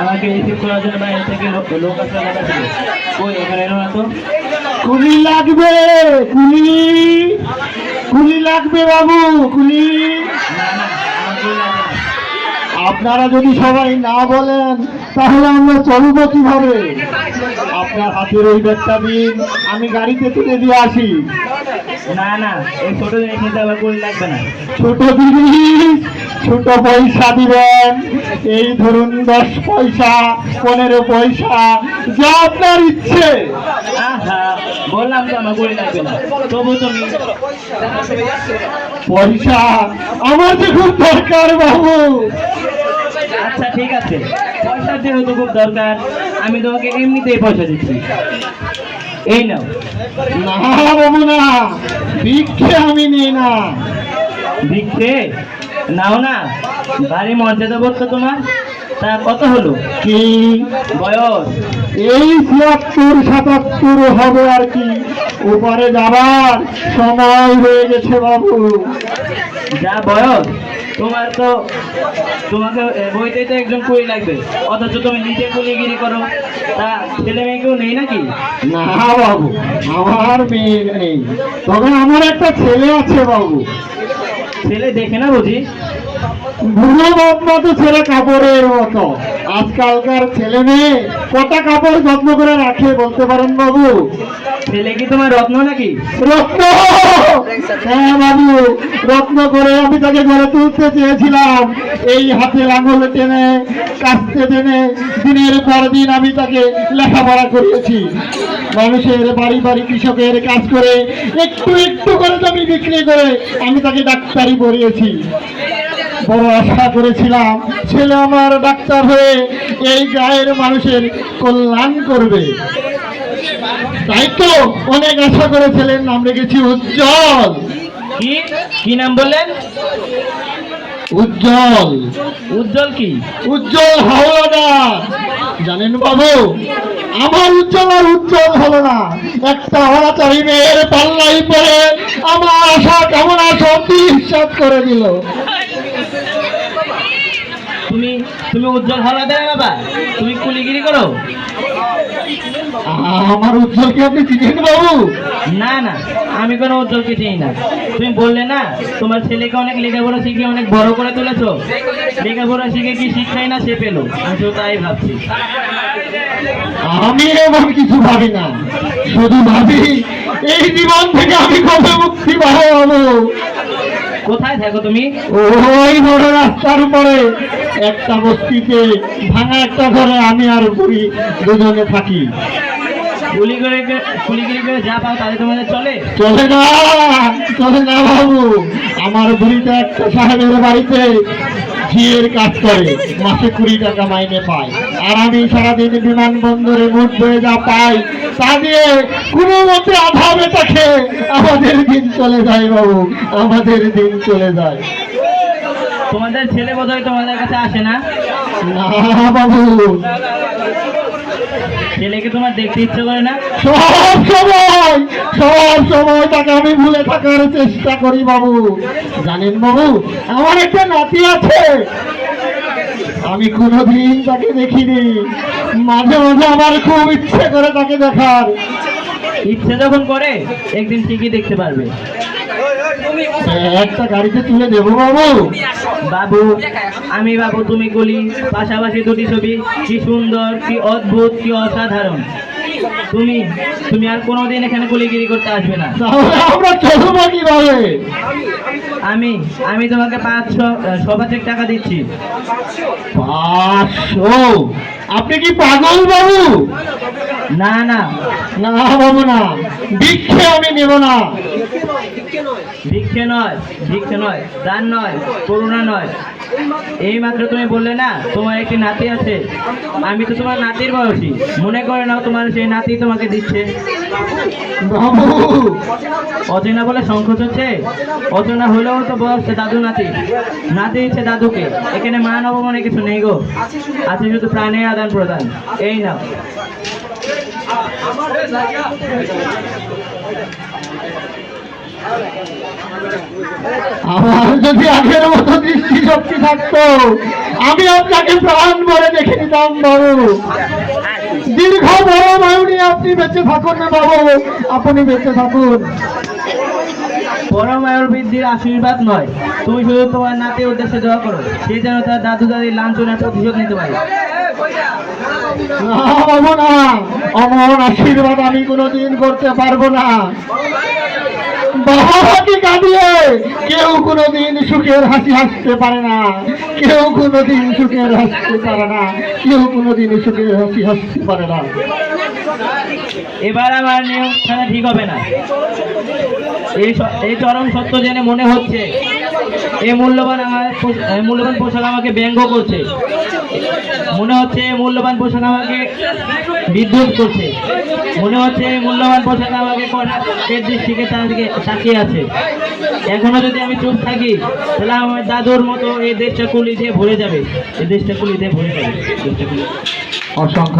আমাকে রিসিভ করার জন্য বাইরে থেকে লোক আসলে ছিল এখানে এলো না তো? কুলি লাগবে কুলি। কুলি লাগবে বাবু কুলি। না না আমাকে লাগবে না আপনারা যদি সবাই না বলেন তাহলে আমরা চলবো কীভাবে? আপনার হাতের ওই ব্যাগটা দিন আমি গাড়িতে তুলে দিয়ে আসি। না না এই ছোট জিনিস আবার করে লাগবে না। ছোট জিনিস ছোট পয়সা দিবেন। এই ধরুন দশ পয়সা পনেরো পয়সা যা আপনার ইচ্ছে। বললাম তো আমার করে লাগবে না। তবু তুমি পয়সা আমার যে খুব দরকার বাবু। আচ্ছা ঠিক আছে। পয়সা যেহেতু খুব দরকার। আমি তোমাকে এমনিতেই পয়সা দিচ্ছি। এই নাও। না বাবু না। ভিক্ষে আমি নিই না। দিচ্ছে নাও না। বাড়ি মর্যাদা বোধ তোমার। তা কত হলো? কি? বয়স? এই ছিয়াত্তর সাতাত্তর হবে আর কি। ওপারে যাবার সময় হয়ে গেছে বাবু। যা বয়স? তোমার তো তোমাকে বইতে তো একজন কুড়ি লাগবে। অথচ তুমি নিজে কুলিগিরি করো। তা ছেলে মেয়ে কেউ নেই নাকি? না বাবু আমার মেয়ে নেই। তবে আমার একটা ছেলে আছে বাবু। ছেলে দেখে না বুঝি? বুড়ো বাপ মতো ছেলে কাপড়ের মতো। আজকালকার ছেলে মেয়ে কটা কাপড় যত্ন করে রাখে বলতে পারেন বাবু? ছেলে কি তোমার রত্ন নাকি? রত্ন! হ্যাঁ বাবু, রত্ন করে আমি তাকে ঘরে তুলতে চেয়েছিলাম। এই হাতে আঙুল টেনে কাস্তে টেনে দিনের পর দিন আমি তাকে লেখাপড়া করিয়েছি। মানুষের বাড়ি বাড়ি কৃষকের কাজ করে, একটু একটু করে জমি বিক্রি করে আমি তাকে ডাক্তারি পড়িয়েছি। বড় আশা করেছিলাম, ছেলে আমার ডাক্তার হয়ে এই গায়ের মানুষের কল্যাণ করবে। তাই তো অনেক আশা করে ছেলের নাম রেখেছি উজ্জ্বল। কি? কি নাম বললেন? উজ্জ্বল। উজ্জ্বল কি? উজ্জ্বল হাওলাদার। জানেন বাবু আমার উজ্জ্বল আর উজ্জ্বল হলো না। একটা চাই মেয়ের পাল্লাই পরে আমার আশা কামনা সব হিসাব করে দিল। তুমি তুমি উজ্জ্বল হলাদার বাবা? তুমি কুলিগিরি করো? আমার উজ্জ্বলকে আপনি চিনেন বাবু? না না আমি কোনো উজ্জ্বলকে চিনি না। তুমি বললে না তোমার ছেলেকে অনেক লেখাপড়া শিখিয়ে অনেক বড় করে তুলেছো। লেখাপড়া শিখে কি শিক্ষাই না সে পেল? আমি তো তাই ভাবছি। আমি এমন কিছু ভাবি না। শুধু ভাবি এই জীবন থেকে আমি কবে মুক্তি পাবো? কোথায় দেখো তুমি? ওই বড় রাস্তার উপরে। একটা বস্তিতে ভাঙা একটা ঘরে আমি আর বুড়ি দুজনে থাকি। গুলি করে কুলিগিরি করে যা পাও তাহলে তোমাদের চলে? চলে না চলে না বাবু। আমার বুড়িটা একটা সাহেবের বাড়িতে ঝিয়ের কাজ করে মাসে কুড়ি টাকা মাইনে পায়। আর আমি সারাদিন বিমানবন্দরে মুঠ বয়ে যা পাই তা দিয়ে কোনো মতে আধা বেটা খেয়ে আমাদের দিন চলে যায় বাবু আমাদের দিন চলে যায়। তোমাদের ছেলে বোধহয় তোমাদের কাছে আসে না? না বাবু। ছেলেকে তোমার দেখতে ইচ্ছে করে না? সব সময় সব সময় তাকে আমি ভুলে থাকার চেষ্টা করি বাবু। জানেন বাবু আমার একটা নাতি আছে। আমি কোনোদিন তাকে দেখিনি। মাঝে মাঝে আমার খুব ইচ্ছে করে তাকে দেখার। ইচ্ছে যখন করে একদিন ঠিকই দেখতে পারবে। একটা গাড়িতে তুলে দেবো বাবু। বাবু আমি বাবু তুমি গলি পাশাপাশি দুটি ছবি। কি সুন্দর কি অদ্ভুত কি অসাধারণ। তুমি তুমি আর কোনোদিন এখানে গুলিগিরি করতে আসবে না। আমরা চলবো কীভাবে? আমি আমি তোমাকে পাঁচশো সবাচেক টাকা দিচ্ছি। পাঁচশো? আপনি কি পাগল বাবু? না না। না বাবু না। ভিক্ষে আমি নেব না। ভিক্ষে নয়। ভিক্ষে নয় দান নয়, করুণা নয়। এই মাত্র তুমি বললে না, তোমার একটি নাতি আছে। আমি তো তোমার নাতির বয়সী। মনে করে নাও তোমার সেই নাতি তোমাকে দিচ্ছে। অচেনা বলে সংকোচ হচ্ছে? অচেনা হলেও তো বয়স দাদু নাতি। নাতি দিচ্ছে দাদুকে। এখানে মান অপমানে কিছু নেই গো। আছে শুধু প্রাণের আদান প্রদান। এই নাও। আমার যদি আগের মতো দৃষ্টি শক্তি থাকতো আমি আপনাকে প্রাণ ভরে দেখে নিতাম বাবু। দীর্ঘ বড় বায়ু নিয়ে আপনি বেঁচে থাকুন না বাবু আপনি বেঁচে থাকুন। পরমায়ুর বৃদ্ধির আশীর্বাদ নয়। তুমি শুধু তোমার নাতির উদ্দেশ্যে দোয়া করো। সে যেন তার দাদু দাদির লাঞ্ছনার প্রতিশোধ নিতে পারে। না বাবু না। অমন আশীর্বাদ আমি কোনোদিন করতে পারব না। বাবাকে কাঁদিয়ে কেউ কোনোদিন সুখের হাসি হাসতে পারে না। কেউ কোনোদিন সুখের হাসতে পারে না। কেউ কোনোদিন সুখের হাসি হাসতে পারে না। এবার আমার নিয়ম ঠিক হবে না। এই চরম সত্য জেনে মনে হচ্ছে এই মূল্যবান মূল্যবান পোশাক আমাকে ব্যঙ্গ করছে। মনে হচ্ছে মূল্যবান পোশাক আমাকে বিদ্যুৎ করছে। মনে হচ্ছে মূল্যবান পোশাক আমাকে কড়ার দৃষ্টিকে তার দিকে তাকিয়ে আছে। এখনও যদি আমি চুপ থাকি, তাহলে আমার দাদুর মতো এই দেশটা কুলি দিয়ে ভরে যাবে। এই দেশটা কুলি দিয়ে ভরে যাবে। অসংখ্য